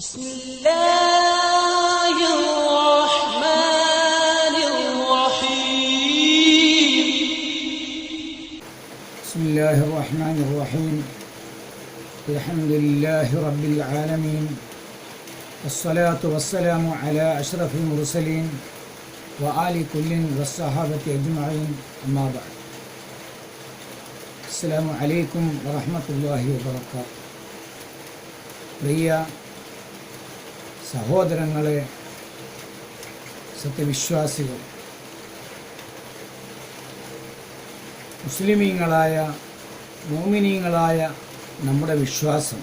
بسم الله الرحمن الرحيم بسم الله الرحمن الرحيم الحمد لله رب العالمين والصلاة والسلام على أشرف المرسلين وآل كل والصحابة أجمعين أما بعد السلام عليكم ورحمة الله وبركاته പ്രിയ സഹോദരങ്ങളെ സത്യവിശ്വാസികൾ മുസ്ലിമീങ്ങളായ മോമിനീങ്ങളായ നമ്മുടെ വിശ്വാസം.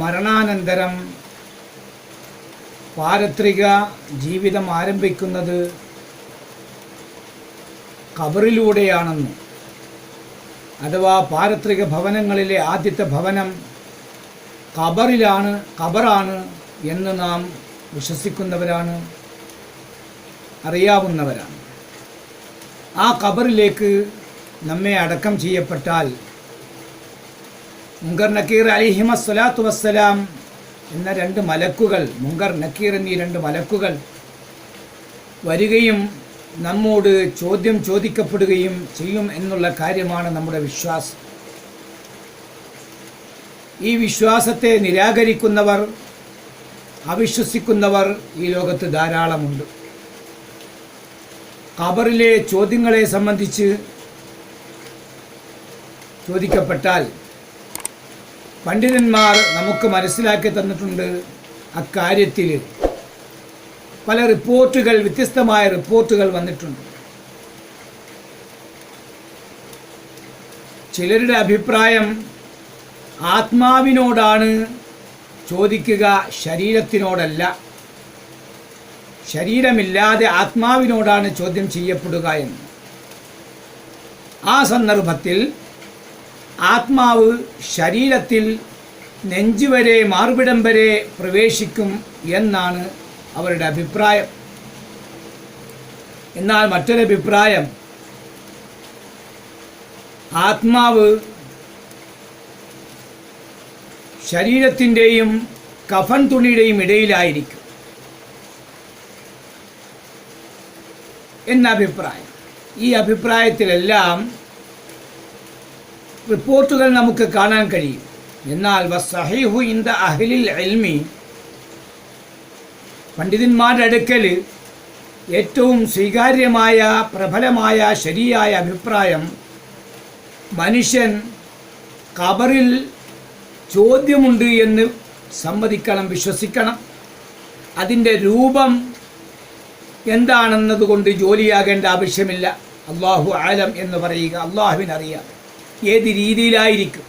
മരണാനന്തരം പാരത്രിക ജീവിതം ആരംഭിക്കുന്നത് കബറിലൂടെയാണെന്നും അഥവാ പാരത്രിക ഭവനങ്ങളിലെ ആദ്യത്തെ ഭവനം ഖബറിലാണ് ഖബറാണ് എന്ന് നാം വിശ്വസിക്കുന്നവരാണ് അറിയാവുന്നവരാണ്. ആ ഖബറിലേക്ക് നമ്മെ അടക്കം ചെയ്യപ്പെട്ടാൽ മുങ്കർ നക്കീർ അലിഹിമ സ്വലാത്തു വസ്സലാം എന്ന രണ്ട് മലക്കുകൾ മുങ്കർ നക്കീർ എന്നീ രണ്ട് മലക്കുകൾ വരികയും നമ്മോട് ചോദ്യം ചോദിക്കപ്പെടുകയും ചെയ്യും എന്നുള്ള കാര്യമാണ് നമ്മുടെ വിശ്വാസം. ഈ വിശ്വാസത്തെ നിരാകരിക്കുന്നവർ അവിശ്വസിക്കുന്നവർ ഈ ലോകത്ത് ധാരാളമുണ്ട്. ഖബറിലെ ചോദ്യങ്ങളെ സംബന്ധിച്ച് ചോദിക്കപ്പെട്ടാൽ പണ്ഡിതന്മാർ നമുക്ക് മനസ്സിലാക്കി തന്നിട്ടുണ്ട് അക്കാര്യത്തിൽ. പല റിപ്പോർട്ടുകൾ വ്യത്യസ്തമായ റിപ്പോർട്ടുകൾ വന്നിട്ടുണ്ട്. ചിലരുടെ അഭിപ്രായം ആത്മാവിനോടാണ് ചോദിക്കുക ശരീരത്തിനോടല്ല. ശരീരമില്ലാതെ ആത്മാവിനോടാണ് ചോദ്യം ചെയ്യപ്പെടുക എന്ന്. ആ സന്ദർഭത്തിൽ ആത്മാവ് ശരീരത്തിൽ നെഞ്ചുവരെ മാർവിടം വരെ പ്രവേശിക്കും എന്നാണ് അവരുടെ അഭിപ്രായം. എന്നാൽ മറ്റൊരഭിപ്രായം ആത്മാവ് ശരീരത്തിന്റെയും കഫൻ തുണിയുടെയും ഇടയിലായിരിക്കും. എന്ന അഭിപ്രായം. ഈ അഭിപ്രായത്തിലെല്ലാം റിപ്പോർട്ടുകൾ നമുക്ക് കാണാൻ കഴിയും. എന്നാൽ വസഹിഹു ദ അഹ്ലിൽ എൽമി പണ്ഡിതന്മാരുടെ അടുക്കൽ ഏറ്റവും സ്വീകാര്യമായ പ്രബലമായ ശരിയായ അഭിപ്രായം മനുഷ്യൻ ഖബറിൽ ചോദ്യമുണ്ട് എന്ന് സമ്മതിക്കണം വിശ്വസിക്കണം. അതിന്റെ രൂപം എന്താണെന്നതുകൊണ്ട് ജോലിയാകേണ്ട ആവശ്യമില്ല. അള്ളാഹു ആലം എന്ന് പറയുക അള്ളാഹുവിനറിയാം ഏത് രീതിയിലായിരിക്കും?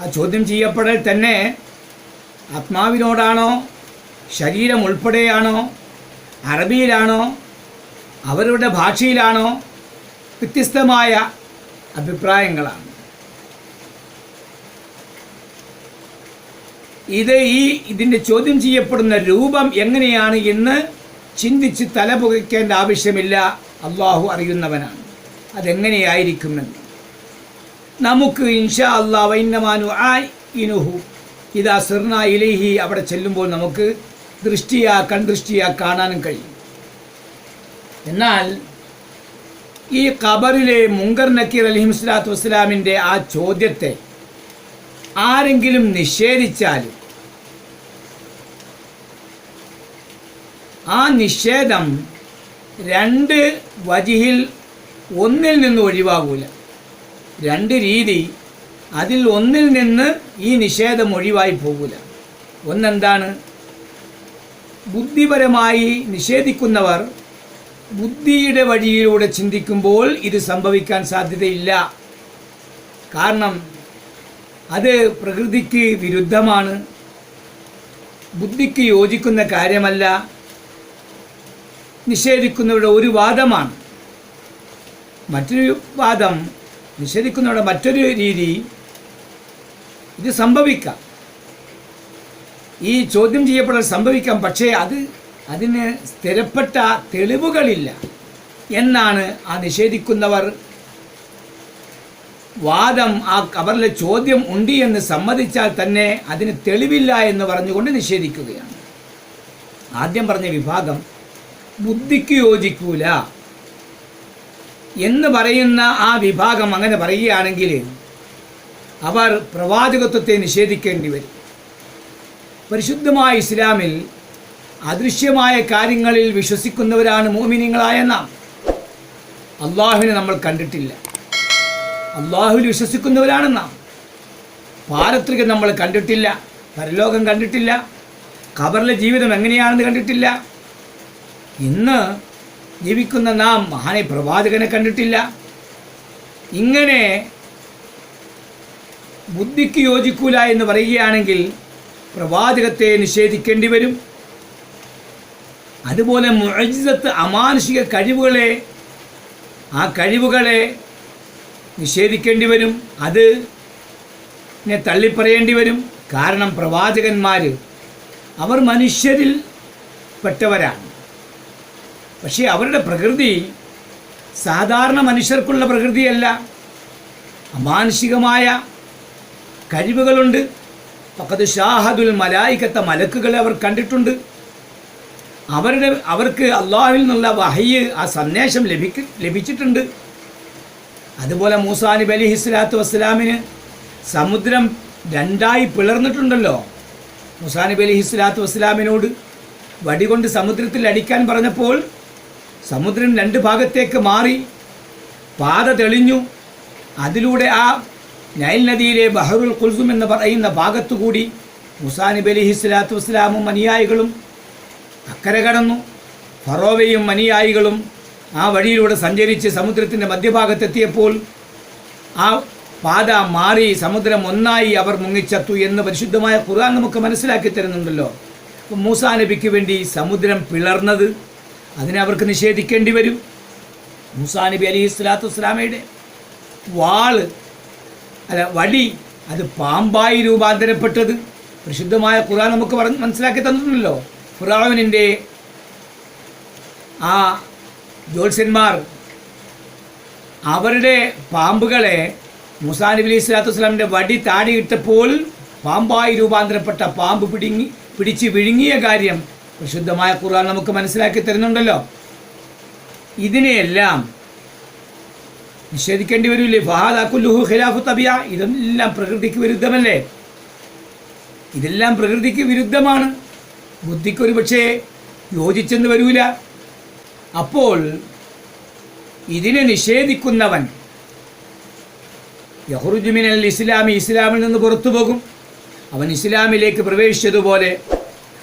ആ ചോദ്യം ചെയ്യപ്പെടൽ തന്നെ ആത്മാവിനോടാണോ ശരീരം ഉൾപ്പെടെയാണോ അറബിയിലാണോ അവരുടെ ഭാഷയിലാണോ വ്യത്യസ്തമായ അഭിപ്രായങ്ങളാണ്. ഇത് ഈ ഇതിന്റെ ചോദ്യം ചെയ്യപ്പെടുന്ന രൂപം എങ്ങനെയാണ് എന്ന് ചിന്തിച്ച് തല പുകയ്ക്കേണ്ട ആവശ്യമില്ല. അള്ളാഹു അറിയുന്നവനാണ്. അതെങ്ങനെയായിരിക്കുമെന്ന്. നമുക്ക് ഇൻഷാ അള്ളാ വൈന്നമാനു ആ ഇനുഹു ഇതാ സിർണ ഇലേഹി. അവിടെ ചെല്ലുമ്പോൾ നമുക്ക് ദൃഷ്ടിയാ കൺദൃഷ്ടിയാ കാണാനും കഴിയും. എന്നാൽ ഈ ഖബറിലെ മുങ്കർ നക്കീർ അലഹിം സ്വലാത്തു വസ്സലാമിന്റെ ആ ചോദ്യത്തെ ആരെങ്കിലും നിഷേധിച്ചാൽ ആ നിഷേധം രണ്ട് വജിഹിൽ ഒന്നിൽ നിന്ന് ഒഴിവാകൂല. രണ്ട് രീതി അതിൽ ഒന്നിൽ നിന്ന് ഈ നിഷേധം ഒഴിവായി പോകൂല. ഒന്നെന്താണ്? ബുദ്ധിപരമായി നിഷേധിക്കുന്നവർ ബുദ്ധിയുടെ വഴിയിലൂടെ ചിന്തിക്കുമ്പോൾ ഇത് സംഭവിക്കാൻ സാധ്യതയില്ല. കാരണം അത് പ്രകൃതിക്ക് വിരുദ്ധമാണ്. ബുദ്ധിക്ക് യോജിക്കുന്ന കാര്യമല്ല. നിഷേധിക്കുന്നവരുടെ ഒരു വാദമാണ്. മറ്റൊരു വാദം നിഷേധിക്കുന്നവരുടെ മറ്റൊരു രീതി ഇത് സംഭവിക്കാം. ഈ ചോദ്യം ചെയ്യപ്പെടൽ സംഭവിക്കാം പക്ഷേ അത് അതിന് സ്ഥിരപ്പെട്ട തെളിവുകളില്ല എന്നാണ് ആ നിഷേധിക്കുന്നവർ വാദം ആ കവറിലെ ചോദ്യം ഉണ്ട് എന്ന് സമ്മതിച്ചാൽ തന്നെ അതിന് തെളിവില്ല എന്ന് പറഞ്ഞുകൊണ്ട് നിഷേധിക്കുകയാണ്. ആദ്യം പറഞ്ഞ വിഭാഗം ബുദ്ധിക്ക് യോജിക്കൂല എന്ന് പറയുന്ന ആ വിഭാഗം അങ്ങനെ പറയുകയാണെങ്കിൽ അവർ പ്രവാചകത്വത്തെ നിഷേധിക്കേണ്ടി വരും. പരിശുദ്ധമായ ഇസ്ലാമിൽ അദൃശ്യമായ കാര്യങ്ങളിൽ വിശ്വസിക്കുന്നവരാണ് മോമിനിങ്ങളായ നാം. അള്ളാഹുവിനെ നമ്മൾ കണ്ടിട്ടില്ല. അള്ളാഹുവിൽ വിശ്വസിക്കുന്നവരാണ് നാം. പാരത്രികം നമ്മൾ കണ്ടിട്ടില്ല. പരലോകം കണ്ടിട്ടില്ല. ഖബറിലെ ജീവിതം എങ്ങനെയാണെന്ന് കണ്ടിട്ടില്ല. ഇന്ന് ജീവിക്കുന്ന നാം മഹാനെ പ്രവാചകനെ കണ്ടിട്ടില്ല. ഇങ്ങനെ ബുദ്ധിക്ക് യോജിക്കൂല എന്ന് പറയുകയാണെങ്കിൽ പ്രവാചകത്തെ നിഷേധിക്കേണ്ടി വരും. അതുപോലെ മുഴജിതത്ത് അമാനുഷിക കഴിവുകളെ ആ കഴിവുകളെ നിഷേധിക്കേണ്ടി വരും. അത് തള്ളിപ്പറയേണ്ടി വരും. കാരണം പ്രവാചകന്മാർ അവർ മനുഷ്യരിൽ പെട്ടവരാണ് പക്ഷേ അവരുടെ പ്രകൃതി സാധാരണ മനുഷ്യർക്കുള്ള പ്രകൃതിയല്ല. അമാനുഷികമായ കഴിവുകളുണ്ട്. പക്കത്ത് ഷാഹദുൽ മലായിക്കത്തെ മലക്കുകളെ അവർ കണ്ടിട്ടുണ്ട്. അവരുടെ അവർക്ക് അള്ളാഹുവിൽ നിന്നുള്ള വഹയ്യ് ആ സന്ദേശം ലഭിക്ക ലഭിച്ചിട്ടുണ്ട്. അതുപോലെ മൂസാ നബി അലി ഹിസ്ലാത്തു വസ്സലാമിന് സമുദ്രം രണ്ടായി പിളർന്നിട്ടുണ്ടല്ലോ. മൂസാ നബി അലി ഹിസ്ലാത്തു വസ്സലാമിനോട് വടികൊണ്ട് സമുദ്രത്തിൽ അടിക്കാൻ പറഞ്ഞപ്പോൾ സമുദ്രം രണ്ട് ഭാഗത്തേക്ക് മാറി പാത തെളിഞ്ഞു. അതിലൂടെ ആ നൈൽ നദിയിലെ ബഹറുൽ കുൽസും എന്ന് പറയുന്ന ഭാഗത്തുകൂടി മുസാ നബി അലി സ്വലാത്തു വസ്സലാമും അനുയായികളും അക്കരെ കടന്നു. ഫറോവയും അനുയായികളും ആ വഴിയിലൂടെ സഞ്ചരിച്ച് സമുദ്രത്തിന്റെ മധ്യഭാഗത്തെത്തിയപ്പോൾ ആ പാത മാറി സമുദ്രം ഒന്നായി അവർ മുങ്ങിച്ചത്തു എന്ന് പരിശുദ്ധമായ ഖുർആൻ നമുക്ക് മനസ്സിലാക്കി തരുന്നുണ്ടല്ലോ. അപ്പം മൂസാ നബിക്ക് വേണ്ടി സമുദ്രം പിളർന്നത് അതിനെ അവർക്ക് നിഷേധിക്കേണ്ടി വരും. മൂസാ നബി അലി ഇസ്ലാത്തു ഇസ്ലാമയുടെ വാൾ അല്ല വടി അത് പാമ്പായി രൂപാന്തരപ്പെട്ടത്. പ്രസിദ്ധമായ ഖുർആൻ നമുക്ക് പറഞ്ഞ് മനസ്സിലാക്കി തന്നിട്ടുണ്ടല്ലോ. ഖുറാവിനിന്റെ ആ ജ്യോത്സ്യന്മാർ അവരുടെ പാമ്പുകളെ മുസാ നബി അലൈഹി സ്വലാത്തു വടി താടിയിട്ടപ്പോൾ പാമ്പായി രൂപാന്തരപ്പെട്ട പാമ്പ് പിടിങ്ങി പിടിച്ച് വിഴുങ്ങിയ കാര്യം പ്രശുദ്ധമായ ഖുർആൻ നമുക്ക് മനസ്സിലാക്കി തരുന്നുണ്ടല്ലോ. ഇതിനെയെല്ലാം നിഷേധിക്കേണ്ടി വരില്ലേ? ഫഹാദാക്കുല്ലുഹു ഖിലാഫു തബിയ. ഇതെല്ലാം പ്രകൃതിക്ക് വിരുദ്ധമല്ലേ? ഇതെല്ലാം പ്രകൃതിക്ക് വിരുദ്ധമാണ്. ബുദ്ധിക്കൊരു പക്ഷേ യോജിച്ചെന്ന് വരൂല. അപ്പോൾ ഇതിനെ നിഷേധിക്കുന്നവൻ യഹുറുജുമിനൽ ഇസ്ലാമി ഇസ്ലാമിൽ നിന്ന് പുറത്തു പോകും അവൻ ഇസ്ലാമിലേക്ക് പ്രവേശിച്ചതുപോലെ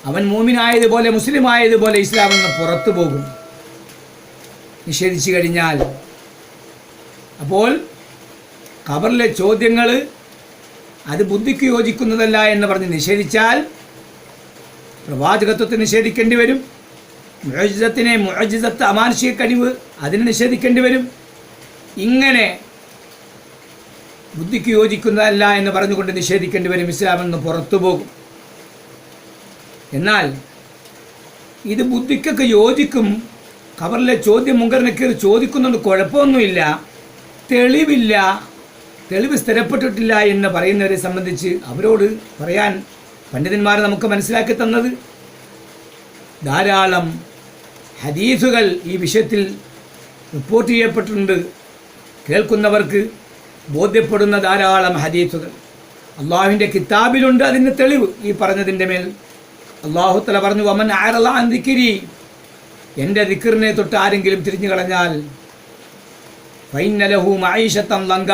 അവൻ മൂമിനായതുപോലെ മുസ്ലിം ആയതുപോലെ ഇസ്ലാമിൽ നിന്ന് പുറത്തു പോകും. നിഷേധിച്ചു കഴിഞ്ഞാൽ. അപ്പോൾ ഖബറിലെ ചോദ്യങ്ങൾ അത് ബുദ്ധിക്ക് യോജിക്കുന്നതല്ല എന്ന് പറഞ്ഞ് നിഷേധിച്ചാൽ പ്രവാചകത്വത്തെ നിഷേധിക്കേണ്ടി വരും. മുഴജിതത്തിനെ മുഴജിതത്ത് അമാനുഷിക കഴിവ് അതിനെ നിഷേധിക്കേണ്ടി വരും. ഇങ്ങനെ ബുദ്ധിക്ക് യോജിക്കുന്നതല്ല എന്ന് പറഞ്ഞുകൊണ്ട് നിഷേധിക്കേണ്ടി വരും. ഇസ്ലാമിൽ നിന്ന് പുറത്തു പോകും. എന്നാൽ ഇത് ബുദ്ധിക്കൊക്കെ യോജിക്കും. ഖബറിലെ ചോദ്യം മുങ്കറിനൊക്കെ ചോദിക്കുന്നുണ്ട് കുഴപ്പമൊന്നുമില്ല. തെളിവില്ല. തെളിവ് സ്ഥിരപ്പെട്ടിട്ടില്ല എന്ന് പറയുന്നവരെ സംബന്ധിച്ച് അവരോട് പറയാൻ പണ്ഡിതന്മാർ നമുക്ക് മനസ്സിലാക്കി തന്നത്. ധാരാളം ഹദീസുകൾ ഈ വിഷയത്തിൽ റിപ്പോർട്ട് ചെയ്യപ്പെട്ടിട്ടുണ്ട്. കേൾക്കുന്നവർക്ക് ബോധ്യപ്പെടുന്ന ധാരാളം ഹദീസുകൾ. അള്ളാഹുവിന്റെ കിതാബിലുണ്ട് അതിന്റെ തെളിവ് ഈ പറഞ്ഞതിന്റെ മേൽ. അള്ളാഹുത്തല പറഞ്ഞു വമൻ ദിക്കിരി എന്റെ ദിക്കറിനെ തൊട്ട് ആരെങ്കിലും തിരിഞ്ഞു കളഞ്ഞാൽ ഫൈനലഹു മൈഷത്തം ലങ്ക.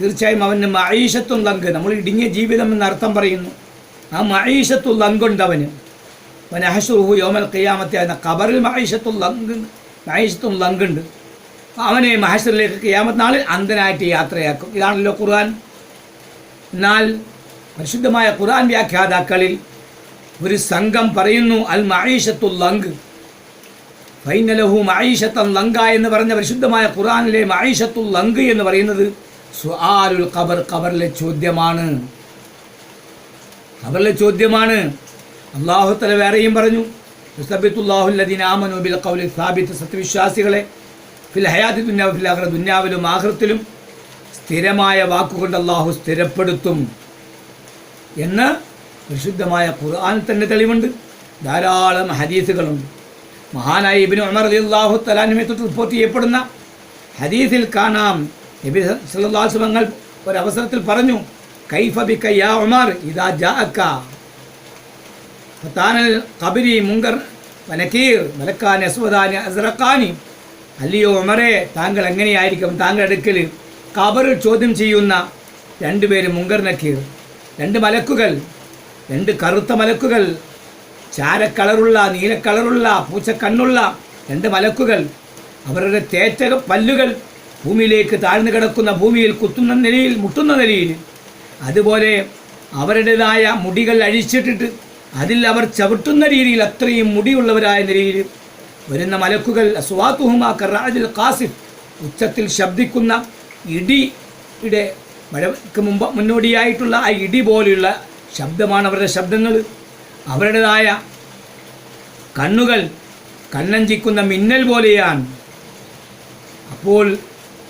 തീർച്ചയായും അവന് മൈഷത്തും ലങ്ക്. നമ്മൾ ഇടുങ്ങിയ ജീവിതം എന്ന അർത്ഥം പറയുന്നു. ആ മൈഷത്തു ലങ്കുണ്ട് അവന്. വനഹസുഹു യോമൽ കയ്യാമത്തെ എന്ന കബറിൽ മൈഷത്തു ലങ്ക് മൈഷത്തും ലങ്കുണ്ട്. അവനെ മഹസറിലേക്ക് ഖിയാമത്ത് നാളിൽ അന്ധനായിട്ട് യാത്രയാക്കും. ഇതാണല്ലോ ഖുർആൻ. എന്നാൽ പരിശുദ്ധമായ ഖുർആൻ വ്യാഖ്യാതാക്കളിൽ ഒരു സംഘം പറയുന്നു അൽ മഹീഷത്തു ലങ്ക് ഫൈനലഹു മഹീഷത്തൻ ലങ്ക എന്ന് പറഞ്ഞ പരിശുദ്ധമായ ഖുറാനിലെ മഹീഷത്തു ലങ്ക് എന്ന് പറയുന്നത് സുആലുൽ ഖബർ ഖബറിലെ ചോദ്യമാണ്. ഖബറിലെ ചോദ്യമാണ്. അള്ളാഹു തല വേറെയും പറഞ്ഞു ബിൽ ഖൗലി സാബിത്ത് സത്യവിശ്വാസികളെ ഫിൽ ഹയാത്തി ദുന്യാവ് ആഖിറ ദുന്യാവിലും ആഹൃത്തിലും സ്ഥിരമായ വാക്കുകൊണ്ട് അള്ളാഹു സ്ഥിരപ്പെടുത്തും. എന്ന് പരിശുദ്ധമായ ഖുർആൻ തന്നെ തെളിവുണ്ട്. ധാരാളം ഹദീസുകളുണ്ട്. മഹാനായ ഇബിന് ഉമർ അലി അള്ളാഹു തലാനുമെ തൊട്ട് റിപ്പോർട്ട് ചെയ്യപ്പെടുന്ന ഹദീസിൽ കാണാം. നബി സല്ലാസ് തങ്ങൾ ഒരവസരത്തിൽ പറഞ്ഞു കൈഫ ബിക യാ മുങ്കർ താങ്കൾ എങ്ങനെയായിരിക്കും? താങ്കൾ അടുക്കൽ കബറിൽ ചോദ്യം ചെയ്യുന്ന രണ്ടുപേര് മുങ്കർ നക്കീർ രണ്ട് മലക്കുകൾ രണ്ട് കറുത്ത മലക്കുകൾ ചാരക്കളറുള്ള നീലക്കളറുള്ള പൂച്ചക്കണ്ണുള്ള രണ്ട് മലക്കുകൾ അവരുടെ തേറ്റ പല്ലുകൾ ഭൂമിയിലേക്ക് താഴ്ന്നു കിടക്കുന്ന ഭൂമിയിൽ കുത്തുന്ന നിലയിൽ മുട്ടുന്ന നിലയിൽ. അതുപോലെ അവരുടേതായ മുടികൾ അഴിച്ചിട്ടിട്ട് അതിൽ അവർ ചവിട്ടുന്ന രീതിയിൽ അത്രയും മുടിയുള്ളവരായ നിലയിൽ വരുന്ന മലക്കുകൾ അസ്വാത്തുഹുമാ കറാജിൽ കാസിഫ് ഉച്ചത്തിൽ ശബ്ദിക്കുന്ന ഇടിയുടെ മഴയ്ക്ക് മുമ്പ് മുന്നോടിയായിട്ടുള്ള ആ ഇടി പോലെയുള്ള ശബ്ദമാണ് അവരുടെ ശബ്ദങ്ങൾ അവരുടേതായ കണ്ണുകൾ കണ്ണഞ്ചിക്കുന്ന മിന്നൽ പോലെയാണ്. അപ്പോൾ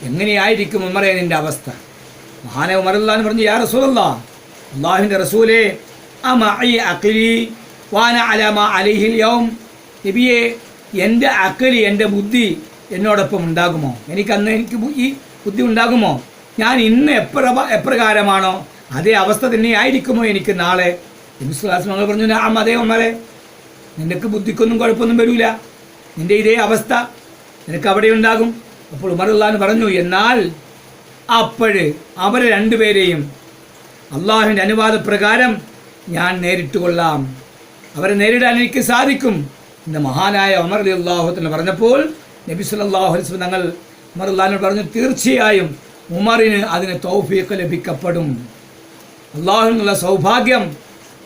എങ്ങനെയായിരിക്കും ഉമറേനിന്റെ അവസ്ഥ? മഹാന ഉമറല്ലാന്ന് പറഞ്ഞു യാ റസൂലല്ല അള്ളാഹുവിന്റെ റസൂലേ വാന യൗം. നബിയെ എന്റെ അക്കലി എന്റെ ബുദ്ധി എന്നോടൊപ്പം ഉണ്ടാകുമോ? എനിക്കന്ന് എനിക്ക് ഈ ബുദ്ധി ഉണ്ടാകുമോ? ഞാൻ ഇന്ന് എപ്ര എപ്രകാരമാണോ അതേ അവസ്ഥ തന്നെ ആയിരിക്കുമോ എനിക്ക് നാളെ? മകൾ പറഞ്ഞു ആ അതേ ഉമറെ നിനക്ക് ബുദ്ധിക്കൊന്നും കുഴപ്പമൊന്നും വരില്ല നിന്റെ ഇതേ അവസ്ഥ നിനക്ക് അവിടെ ഉണ്ടാകും. അപ്പോൾ ഉമറുല്ലാൻ പറഞ്ഞു എന്നാൽ അപ്പോഴ് അവരെ രണ്ടുപേരെയും അള്ളാഹുവിന്റെ അനുവാദപ്രകാരം ഞാൻ നേരിട്ട് കൊള്ളാം അവരെ നേരിടാൻ എനിക്ക് സാധിക്കും. എന്ന് മഹാനായ ഉമർ അലി അള്ളാഹുത്തിന് പറഞ്ഞപ്പോൾ നബി സല്ലല്ലാഹു അലൈഹി തങ്ങൾ ഉമർ അള്ളാഹിനോട് പറഞ്ഞു തീർച്ചയായും ഉമറിന് അതിന് തൗഫീഖ് ലഭിക്കപ്പെടും. അള്ളാഹുവിനുള്ള സൗഭാഗ്യം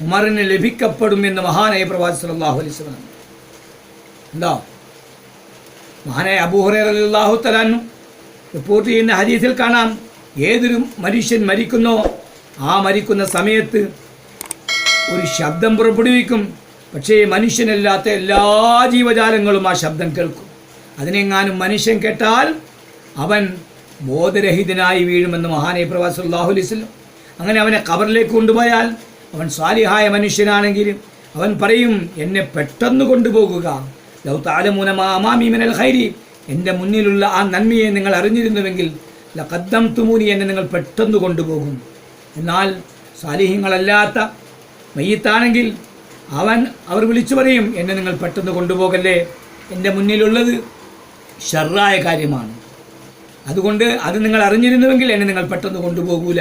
ഉമറിന് ലഭിക്കപ്പെടും എന്ന് മഹാനായ പ്രവാചി അലൈഹി വസല്ലം എന്താ? മഹാനായ അബൂഹറേ അള്ളാഹു തലാനും റിപ്പോർട്ട് ചെയ്യുന്ന ഹരീസിൽ കാണാം ഏതൊരു മനുഷ്യൻ മരിക്കുന്നോ ആ മരിക്കുന്ന സമയത്ത് ഒരു ശബ്ദം പുറപ്പെടുവിക്കും. പക്ഷേ മനുഷ്യനല്ലാത്ത എല്ലാ ജീവജാലങ്ങളും ആ ശബ്ദം കേൾക്കും. അതിനെങ്ങാനും മനുഷ്യൻ കേട്ടാൽ അവൻ ബോധരഹിതനായി വീഴുമെന്ന് മഹാനായ പ്രവാസ് അള്ളാഹു അലൈസ്ലം അങ്ങനെ അവനെ കബറിലേക്ക് കൊണ്ടുപോയാൽ അവൻ സ്വാലിഹായ മനുഷ്യനാണെങ്കിലും അവൻ പറയും എന്നെ പെട്ടെന്ന് കൊണ്ടുപോകുക. ഹൈരി എന്റെ മുന്നിലുള്ള ആ നന്മയെ നിങ്ങൾ അറിഞ്ഞിരുന്നുവെങ്കിൽ ലഖദ്ദം തുമൂനി എന്നെ നിങ്ങൾ പെട്ടെന്ന് കൊണ്ടുപോകും. എന്നാൽ സാലിഹ്യങ്ങളല്ലാത്ത മയ്യത്താണെങ്കിൽ അവൻ അവർ വിളിച്ചു പറയും എന്നെ നിങ്ങൾ പെട്ടെന്ന് കൊണ്ടുപോകല്ലേ? എന്റെ മുന്നിലുള്ളത് ഷർറായ കാര്യമാണ്. അതുകൊണ്ട് അത് നിങ്ങൾ അറിഞ്ഞിരുന്നുവെങ്കിൽ എന്നെ നിങ്ങൾ പെട്ടെന്ന് കൊണ്ടുപോകൂല.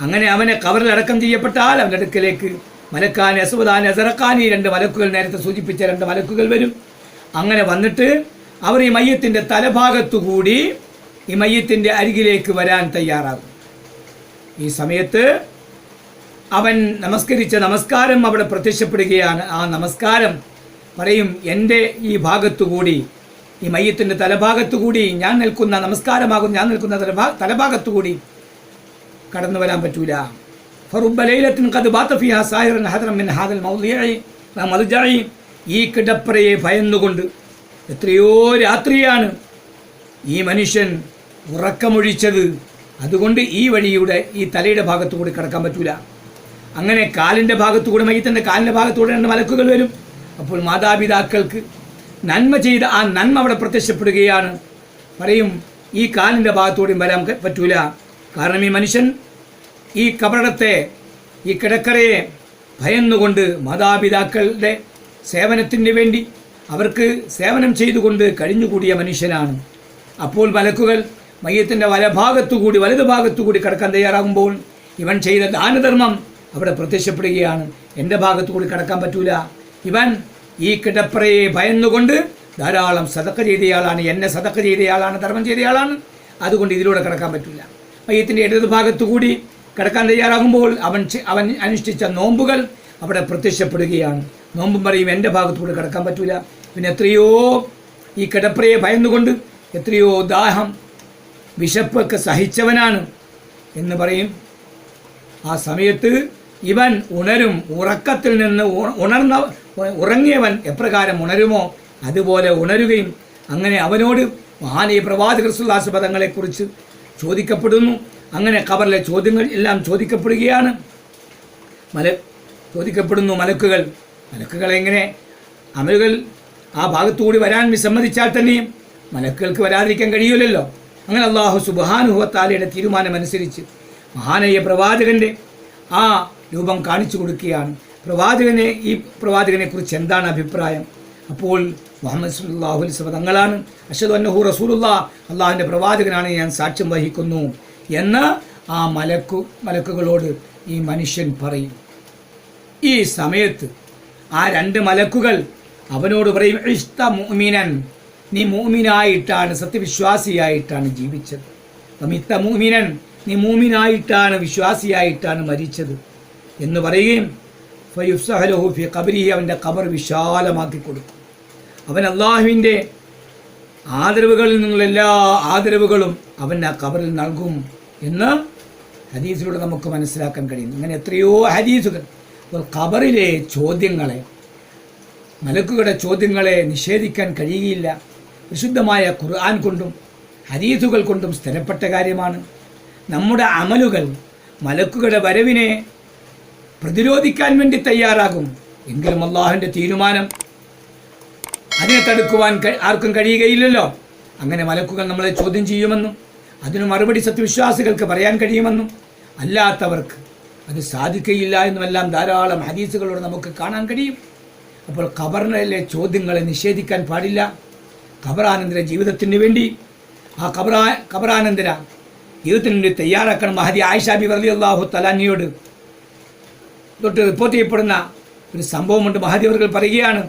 അങ്ങനെ അവനെ കവറിൽ അടക്കം ചെയ്യപ്പെട്ടാൽ അവന്റെ അടുക്കലേക്ക് മലക്കാൻ അസുബദാൻ അസറക്കാൻ ഈ രണ്ട് മലക്കുകൾ നേരത്തെ സൂചിപ്പിച്ച രണ്ട് മലക്കുകൾ വരും. അങ്ങനെ വന്നിട്ട് അവർ ഈ മയ്യത്തിന്റെ തലഭാഗത്തുകൂടി ഈ മയ്യത്തിന്റെ അരികിലേക്ക് വരാൻ തയ്യാറാകും. ഈ സമയത്ത് അവൻ നമസ്കരിച്ച നമസ്കാരം അവിടെ പ്രത്യക്ഷപ്പെടുകയാണ്. ആ നമസ്കാരം പറയും എന്റെ ഈ ഭാഗത്തുകൂടി ഈ മയ്യത്തിന്റെ തലഭാഗത്തുകൂടി ഞാൻ നിൽക്കുന്ന നമസ്കാരമാകും ഞാൻ നിൽക്കുന്ന തലഭാ തലഭാഗത്തുകൂടി കടന്നു വരാൻ പറ്റൂല. ഫറുബ ലൈലത്തിൻ കത് ബാത്തഫിയ സാഹിറൻ ഹദറൻ മിൻ ഹാദൽ മൗദിയായി മതുജായി ഈ കിടപ്പറയെ ഭയന്നുകൊണ്ട് എത്രയോ രാത്രിയാണ് ഈ മനുഷ്യൻ ഉറക്കമൊഴിച്ചത്. അതുകൊണ്ട് ഈ വഴിയുടെ ഈ തലയുടെ ഭാഗത്തു കൂടി കിടക്കാൻ പറ്റൂല. അങ്ങനെ കാലിന്റെ ഭാഗത്തുകൂടി മയ്യത്തിന്റെ കാലിന്റെ ഭാഗത്തൂടെ രണ്ട് മലക്കുകൾ വരും. അപ്പോൾ മാതാപിതാക്കൾക്ക് നന്മ ചെയ്ത ആ നന്മ അവിടെ പ്രത്യക്ഷപ്പെടുകയാണ്. പറയും ഈ കാലിന്റെ ഭാഗത്തുകൂടിയും വരാൻ പറ്റൂല. കാരണം ഈ മനുഷ്യൻ ഈ കബറടത്തെ ഈ കിടക്കറയെ ഭയന്നുകൊണ്ട് മാതാപിതാക്കളുടെ സേവനത്തിന് വേണ്ടി അവർക്ക് സേവനം ചെയ്തുകൊണ്ട് കഴിഞ്ഞുകൂടിയ മനുഷ്യനാണ്. അപ്പോൾ മലക്കുകൾ മയ്യത്തിന്റെ വലഭാഗത്തുകൂടി വലതു ഭാഗത്തുകൂടി കടക്കാൻ തയ്യാറാകുമ്പോൾ ഇവൻ ചെയ്ത ദാനധർമ്മം അവിടെ പ്രത്യക്ഷപ്പെടുകയാണ്. എന്റെ ഭാഗത്തുകൂടി കടക്കാൻ പറ്റൂല. ഇവൻ ഈ കിടപ്പറയെ ഭയന്നുകൊണ്ട് ധാരാളം സതക്ക ചെയ്തയാളാണ് എന്നെ സതക്ക ചെയ്തയാളാണ് ധർമ്മം ചെയ്തയാളാണ്. അതുകൊണ്ട് ഇതിലൂടെ കടക്കാൻ പറ്റില്ല മയ്യത്തിന്റെ ഇടത് ഭാഗത്തുകൂടി കിടക്കാൻ തയ്യാറാകുമ്പോൾ അവൻ അവൻ അനുഷ്ഠിച്ച നോമ്പുകൾ അവിടെ പ്രത്യക്ഷപ്പെടുകയാണ്. നോമ്പും പറയും എന്റെ ഭാഗത്തുകൂടി കിടക്കാൻ പറ്റൂല. പിന്നെ എത്രയോ ഈ കിടപ്പറയെ ഭയന്നുകൊണ്ട് എത്രയോ ദാഹം വിശപ്പൊക്കെ സഹിച്ചവനാണ് എന്ന് പറയും. ആ സമയത്ത് ഇവൻ ഉണരും ഉറക്കത്തിൽ നിന്ന് ഉണർന്ന ഉറങ്ങിയവൻ എപ്രകാരം ഉണരുമോ? അതുപോലെ ഉണരുകയും അങ്ങനെ അവനോട് മഹാനീയ പ്രവാചകർ സുല്ലാസ് പദങ്ങളെക്കുറിച്ച് ചോദിക്കപ്പെടുന്നു. അങ്ങനെ ഖബറിലെ ചോദ്യങ്ങൾ എല്ലാം ചോദിക്കപ്പെടുകയാണ്. മല ചോദിക്കപ്പെടുന്നു മലക്കുകൾ. മലക്കുകൾ എങ്ങനെ? അമലുകൾ ആ ഭാഗത്തുകൂടി വരാൻ വിസമ്മതിച്ചാൽ തന്നെയും മലക്കുകൾക്ക് വരാതിരിക്കാൻ കഴിയില്ലല്ലോ അങ്ങനെ അള്ളാഹു സുബാനുഹത്താലയുടെ തീരുമാനമനുസരിച്ച് മഹാനയ്യ പ്രവാചകന്റെ ആ രൂപം കാണിച്ചു കൊടുക്കുകയാണ്. പ്രവാചകനെ ഈ പ്രവാചകനെക്കുറിച്ച് എന്താണ് അഭിപ്രായം? അപ്പോൾ മുഹമ്മദ് സുല്ലാഹു അലൈഹി തങ്ങളാണ്. അഷദ് അന്നഹു റസൂലുള്ള. അള്ളാഹുവിന്റെ പ്രവാചകനാണ് ഞാൻ സാക്ഷ്യം വഹിക്കുന്നു എന്ന് ആ മലക്കു മലക്കുകളോട് ഈ മനുഷ്യൻ പറയും. ഈ സമയത്ത് ആ രണ്ട് മലക്കുകൾ അവനോട് പറയും ഇഷ്ട മോമിനൻ നീ മോമിനായിട്ടാണ് സത്യവിശ്വാസിയായിട്ടാണ് ജീവിച്ചത്. അമിത്ത മോമിനൻ നീ മോമിനായിട്ടാണ് വിശ്വാസിയായിട്ടാണ് മരിച്ചത്. എന്ന് പറയുകയും ഫയുസഹലഹു ഫി കബരി അവന്റെ കബർ വിശാലമാക്കി കൊടുക്കും. അവൻ അള്ളാഹുവിന്റെ ആദരവുകളിൽ നിന്നുള്ള എല്ലാ ആദരവുകളും അവൻ ആ കബറിൽ നൽകും എന്ന് ഹദീസിലൂടെ നമുക്ക് മനസ്സിലാക്കാൻ കഴിയും അങ്ങനെ എത്രയോ ഹദീസുകൾ. അപ്പോൾ ഖബറിലെ ചോദ്യങ്ങളെ മലക്കുകളുടെ ചോദ്യങ്ങളെ നിഷേധിക്കാൻ കഴിയുകയില്ല. വിശുദ്ധമായ ഖുർആൻ കൊണ്ടും ഹദീസുകൾ കൊണ്ടും സ്ഥിരപ്പെട്ട കാര്യമാണ്. നമ്മുടെ അമലുകൾ മലക്കുകളുടെ വരവിനെ പ്രതിരോധിക്കാൻ വേണ്ടി തയ്യാറാകും. എങ്കിലും അള്ളാഹുവിന്റെ തീരുമാനം അതിനെ തടുക്കുവാൻ ആർക്കും കഴിയുകയില്ലല്ലോ. അങ്ങനെ മലക്കുകൾ നമ്മളെ ചോദ്യം ചെയ്യുമെന്നും അതിനു മറുപടി സത്യവിശ്വാസികൾക്ക് പറയാൻ കഴിയുമെന്നും അല്ലാത്തവർക്ക് അത് സാധിക്കുകയില്ല എന്നുമെല്ലാം ധാരാളം ഹദീസുകളോട് നമുക്ക് കാണാൻ കഴിയും. അപ്പോൾ ഖബറിലെ ചോദ്യങ്ങളെ നിഷേധിക്കാൻ പാടില്ല. ഖബറാനന്ദര ജീവിതത്തിന് വേണ്ടി. ആ ഖബറാ ഖബറാനന്ദര ജീവിതത്തിന് വേണ്ടി തയ്യാറാക്കണം. മഹദി ആയിഷാബി വർലി അള്ളാഹു തലാനിയോട് തൊട്ട് റിപ്പോർട്ട് ചെയ്യപ്പെടുന്ന ഒരു സംഭവമുണ്ട്. മഹാദേവർകൾ പറയുകയാണ്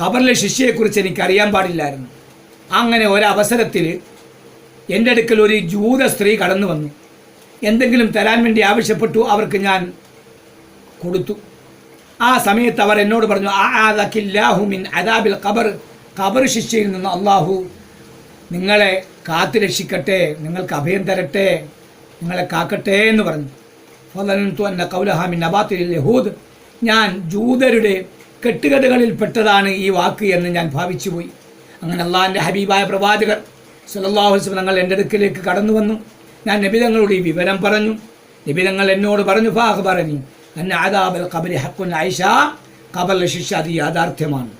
ഖബറിലെ ശിഷ്യയെക്കുറിച്ച് എനിക്ക് അറിയാൻ പാടില്ലായിരുന്നു. അങ്ങനെ ഒരവസരത്തിൽ എന്റെ അടുക്കൽ ഒരു ജൂത സ്ത്രീ കടന്നു വന്നു. എന്തെങ്കിലും തരാൻ വേണ്ടി ആവശ്യപ്പെട്ടു അവർക്ക് ഞാൻ കൊടുത്തു. ആ സമയത്ത് അവർ എന്നോട് പറഞ്ഞു ആ ആദക്കില്ലാഹു മിൻ അദാബിൽ ഖബർ. ഖബർ ശിക്ഷയിൽ നിന്ന് അള്ളാഹു നിങ്ങളെ കാത്തു രക്ഷിക്കട്ടെ നിങ്ങൾക്ക് അഭയം തരട്ടെ നിങ്ങളെ കാക്കട്ടെ എന്ന് പറഞ്ഞു. ഫലനത്തു എന്ന കൗലഹാമിൻ നബാത്തിൽ യഹൂദ്. ഞാൻ ജൂതരുടെ കെട്ടുകഥകളിൽ പെട്ടതാണ് ഈ വാക്ക് എന്ന് ഞാൻ ഭാവിച്ചുപോയി. അങ്ങനെ അള്ളാഹിന്റെ ഹബീബായ പ്രവാചകർ വസല്ലം തങ്ങൾ എന്റെ അടുക്കിലേക്ക് കടന്നു വന്നു. ഞാൻ നിബിതങ്ങളോട് ഈ വിവരം പറഞ്ഞു. നിബിതങ്ങൾ എന്നോട് പറഞ്ഞു ഫാഹ് പറഞ്ഞു എന്നെ ആദാബൽ കബരി ഹക്കുൻ ആയിഷ കബറിലെ ശിക്ഷ അത് യാഥാർത്ഥ്യമാണ്.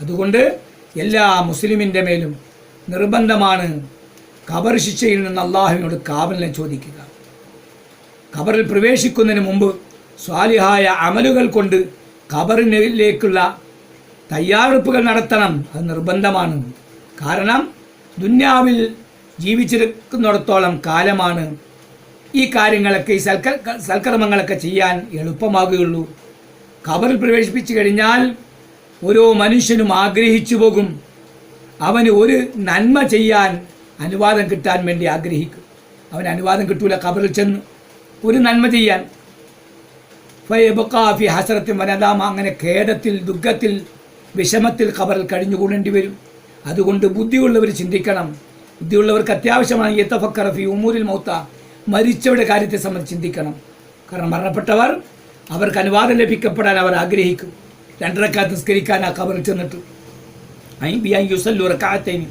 അതുകൊണ്ട് എല്ലാ മുസ്ലിമിന്റെ മേലും നിർബന്ധമാണ് ഖബർ ശിക്ഷയിൽ നിന്ന് അള്ളാഹുവിനോട് കാവലിനെ ചോദിക്കുക. ഖബറിൽ പ്രവേശിക്കുന്നതിന് മുമ്പ് സ്വാലിഹായ അമലുകൾ കൊണ്ട് ഖബറിലേക്കുള്ള തയ്യാറെടുപ്പുകൾ നടത്തണം. അത് നിർബന്ധമാണ്. കാരണം ദുന്യാവിൽ ജീവിച്ചിരിക്കുന്നിടത്തോളം കാലമാണ് ഈ കാര്യങ്ങളൊക്കെ ഈ സൽക്ക സൽക്കർമ്മങ്ങളൊക്കെ ചെയ്യാൻ എളുപ്പമാകുകയുള്ളൂ. ഖബറിൽ പ്രവേശിപ്പിച്ചു കഴിഞ്ഞാൽ ഓരോ മനുഷ്യനും ആഗ്രഹിച്ചു പോകും. അവന് ഒരു നന്മ ചെയ്യാൻ അനുവാദം കിട്ടാൻ വേണ്ടി ആഗ്രഹിക്കും. അവന് അനുവാദം കിട്ടൂല ഖബറിൽ ചെന്ന് ഒരു നന്മ ചെയ്യാൻ. ഫയബക്കാഫി ഹസരത്തിൻ വനദാമ. അങ്ങനെ ഖേദത്തിൽ ദുഃഖത്തിൽ വിഷമത്തിൽ ഖബറിൽ കഴിഞ്ഞുകൂടേണ്ടി വരും. അതുകൊണ്ട് ബുദ്ധിയുള്ളവർ ചിന്തിക്കണം. ബുദ്ധിയുള്ളവർക്ക് അത്യാവശ്യമാണ് യത്തഫക്കറഫി ഉമൂരിൽ മൗത്ത. മരിച്ചവരുടെ കാര്യത്തെ സംബന്ധിച്ച് ചിന്തിക്കണം. കാരണം മരണപ്പെട്ടവർ അവർക്ക് അനുവാദം ലഭിക്കപ്പെടാൻ അവർ ആഗ്രഹിക്കും. രണ്ടരക്കാത്ത് നിസ്കരിക്കാൻ ആ ഖബറിൽ ചെന്നിട്ട്. ഐ ബി ഐ യുസല്ലു റക്കാത്തേനി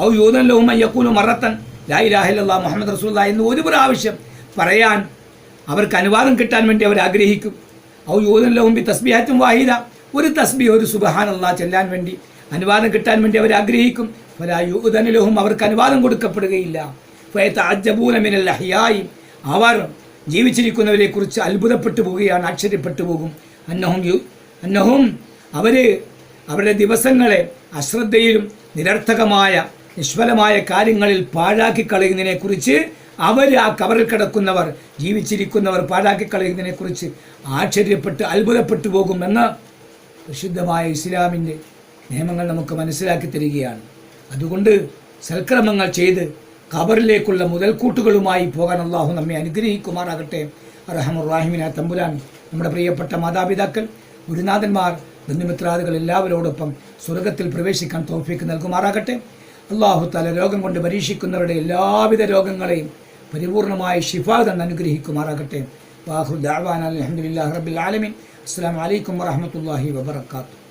ഔ യൂതല്ലവും യക്കൂലു മറത്തൻ. ലായി ഇല്ലല്ലാഹ് മുഹമ്മദ് റസൂല്ല എന്ന് ഒരു പ്രാവശ്യം പറയാൻ അവർക്ക് അനുവാദം കിട്ടാൻ വേണ്ടി അവർ ആഗ്രഹിക്കും. ഔ യൂതല്ലവും ബി തസ്ബിഹാറ്റും വാഹിദ. ഒരു തസ്ബി ഒരു അള്ളാഹ് ചെല്ലാൻ വേണ്ടി അനുവാദം കിട്ടാൻ വേണ്ടി അവർ ആഗ്രഹിക്കും. ഒരാ യൂതനിലഹും അവർക്ക് അനുവാദം കൊടുക്കപ്പെടുകയില്ല. അഹ്യായി. അവർ ജീവിച്ചിരിക്കുന്നവരെ കുറിച്ച് അത്ഭുതപ്പെട്ടു പോവുകയാണ് ആശ്ചര്യപ്പെട്ടു പോകും. അന്നഹും യു അന്നഹും അവർ അവരുടെ ദിവസങ്ങളെ അശ്രദ്ധയിലും നിരർത്ഥകമായ നിഷ്ഫലമായ കാര്യങ്ങളിൽ പാഴാക്കി കളയുന്നതിനെ കുറിച്ച് അവർ ആ കവറിൽ കിടക്കുന്നവർ ജീവിച്ചിരിക്കുന്നവർ പാഴാക്കി കളയുന്നതിനെ കുറിച്ച് ആശ്ചര്യപ്പെട്ട് അത്ഭുതപ്പെട്ടു പോകുമെന്ന് വിശുദ്ധമായ ഇസ്ലാമിന്റെ നിയമങ്ങൾ നമുക്ക് മനസ്സിലാക്കി തരികയാണ്. അതുകൊണ്ട് സൽക്രമങ്ങൾ ചെയ്ത് ഖബറിലേക്കുള്ള മുതൽക്കൂട്ടുകളുമായി പോകാൻ അള്ളാഹു നമ്മെ അനുഗ്രഹിക്കുമാറാകട്ടെ. അറഹമുറാഹിമിന തമ്പുരാൻ നമ്മുടെ പ്രിയപ്പെട്ട മാതാപിതാക്കൾ ഗുരുനാഥന്മാർ ബന്ധുമിത്രാദികൾ എല്ലാവരോടൊപ്പം സ്വർഗത്തിൽ പ്രവേശിക്കാൻ തോഫിക്ക് നൽകുമാറാകട്ടെ. അള്ളാഹു തല രോഗം കൊണ്ട് പരീക്ഷിക്കുന്നവരുടെ എല്ലാവിധ രോഗങ്ങളെയും പരിപൂർണമായി ഷിഫ തന്നെ അനുഗ്രഹിക്കുമാറാകട്ടെ. വാഹു ദാവാൻ അലഹമുല്ലാ റബ്ബിൽ ആലമീൻ. അസ്സാം വലൈക്കും വാഹമത്തല്ലാഹി വബർക്കാത്തു